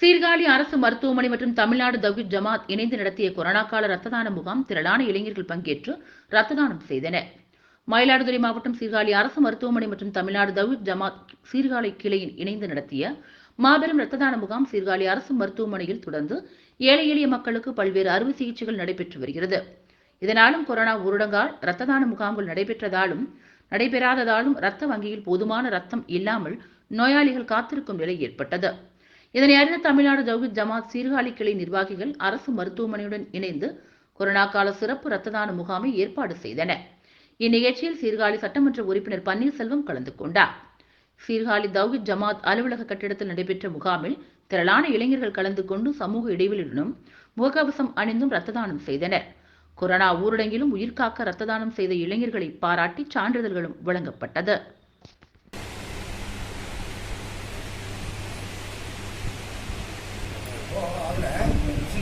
சீர்காழி அரசு மருத்துவமனை மற்றும் தமிழ்நாடு தவ்ஹீத் ஜமாத் இணைந்து நடத்திய கொரோனா கால ரத்த தான முகாம் திரளான இளைஞர்கள் பங்கேற்று ரத்த தானம் செய்தனர். மயிலாடுதுறை மாவட்டம் சீர்காழி அரசு மருத்துவமனை மற்றும் தமிழ்நாடு தவ்ஹீத் ஜமாத் சீர்காழி கிளையின் இணைந்து நடத்திய மாபெரும் ரத்த தான முகாம் சீர்காழி அரசு மருத்துவமனையில் தொடர்ந்து ஏழை எளிய மக்களுக்கு பல்வேறு அறுவை சிகிச்சைகள் நடைபெற்று வருகிறது. இதனாலும் கொரோனா ஊரடங்கால் ரத்த தான முகாம்கள் நடைபெற்றதாலும் நடைபெறாததாலும் ரத்த வங்கியில் போதுமான ரத்தம் இல்லாமல் நோயாளிகள் காத்திருக்கும் நிலை ஏற்பட்டது. இதனை அறிந்த தமிழ்நாடு ஜவுஹித் ஜமாத் சீர்காழி கிளை நிர்வாகிகள் அரசு மருத்துவமனையுடன் இணைந்து கொரோனா கால சிறப்பு ரத்த தான முகாமை ஏற்பாடு செய்தனர். இந்நிகழ்ச்சியில் சீர்காழி சட்டமன்ற உறுப்பினர் பன்னீர்செல்வம் கலந்து கொண்டார். சீர்காழி தௌஹித் ஜமாத் அலுவலக கட்டிடத்தில் நடைபெற்ற முகாமில் திரளான இளைஞர்கள் கலந்து கொண்டு சமூக இடைவெளியுடனும் முகக்கவசம் அணிந்தும் ரத்த தானம் செய்தனர். கொரோனா ஊரடங்கிலும் உயிர்காக்க ரத்த தானம் செய்த இளைஞர்களை பாராட்டி சான்றிதழ்களும் வழங்கப்பட்டது.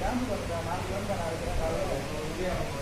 கேமரா நாலு கிலோமீட்டர் நான் இருக்கிறேன்